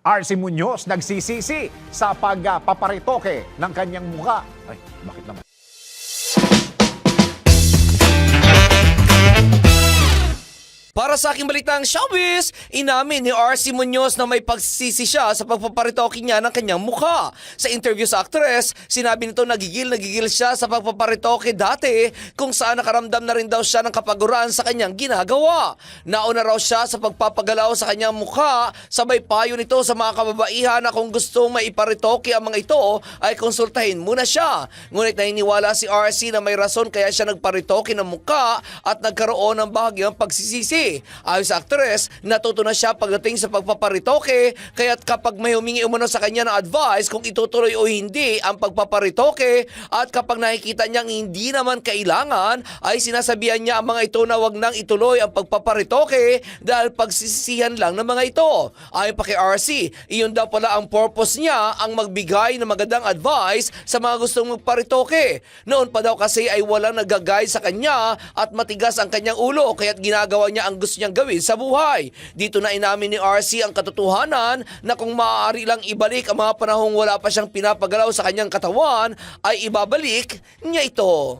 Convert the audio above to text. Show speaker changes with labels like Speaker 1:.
Speaker 1: RC Munoz nagsisisi sa pagpaparitoke ng kanyang muka. Ay, bakit naman?
Speaker 2: Para sa aking balitang showbiz, inamin ni RC Munoz na may pagsisi siya sa pagpaparitoke niya ng kanyang mukha. Sa interview sa actress, sinabi nito nagigil nagigil siya sa pagpaparitoke dati kung saan nakaramdam na rin daw siya ng kapaguran sa kanyang ginagawa. Nauna raw siya sa pagpapagalaw sa kanyang mukha, sabay payo nito sa mga kababaihan na kung gusto maiparitoke ang mga ito ay konsultahin muna siya. Ngunit naniniwala si RC na may rason kaya siya nagparitoke ng mukha at nagkaroon ng bahagyang pagsisisi. Ayon sa actress, natuto na siya pagdating sa pagpaparitoke kaya't kapag may humingi umano sa kanya ng advice kung itutuloy o hindi ang pagpaparitoke at kapag nakikita niyang hindi naman kailangan ay sinasabihan niya ang mga ito na wag nang ituloy ang pagpaparitoke dahil pagsisisihan lang ng mga ito. Ayon pa kay RC, iyon daw pala ang purpose niya ang magbigay ng magandang advice sa mga gustong magparitoke. Noon pa daw kasi ay walang nagagay sa kanya at matigas ang kanyang ulo kaya't ginagawa niya ang gusto niyang gawin sa buhay. Dito na inamin ni RC ang katotohanan na kung maaari lang ibalik ang mga panahong wala pa siyang pinapagalaw sa kanyang katawan ay ibabalik niya ito.